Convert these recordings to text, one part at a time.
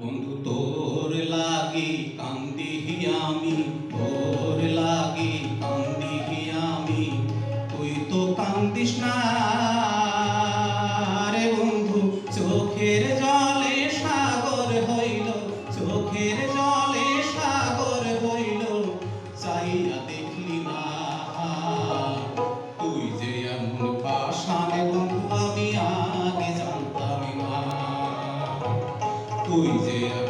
বন্ধু, তোর লাগি কান্দিহি আমি, তোর লাগি কান্দিহি আমি। তুই তো কান্দিস না রে বন্ধু, চোখের জলে সাগর হইল, চোখের জলে সাগর হইল। চাইয়া দেখলি না, তুই যে এমন পাশানে বন্ধু 对这个。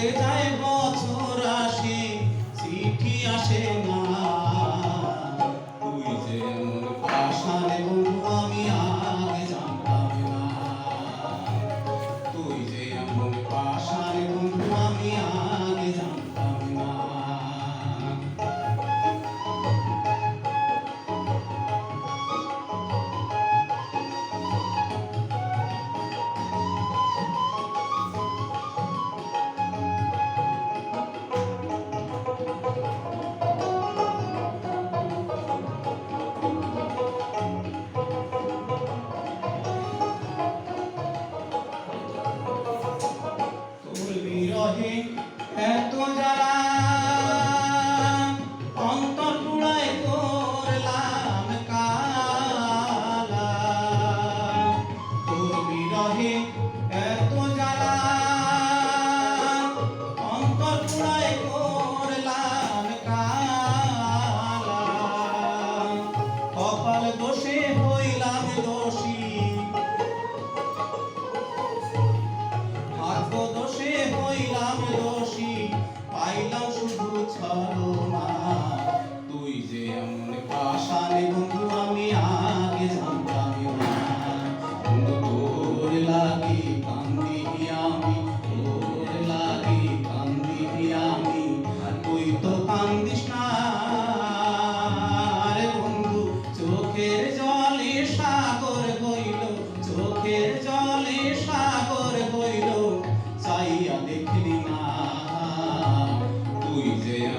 চলে যায়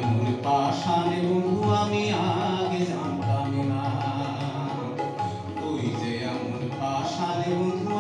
মূল পাশানে বন্ধু আমি আগে জানতাম না। তুই যে আমার পাশানে বন্ধু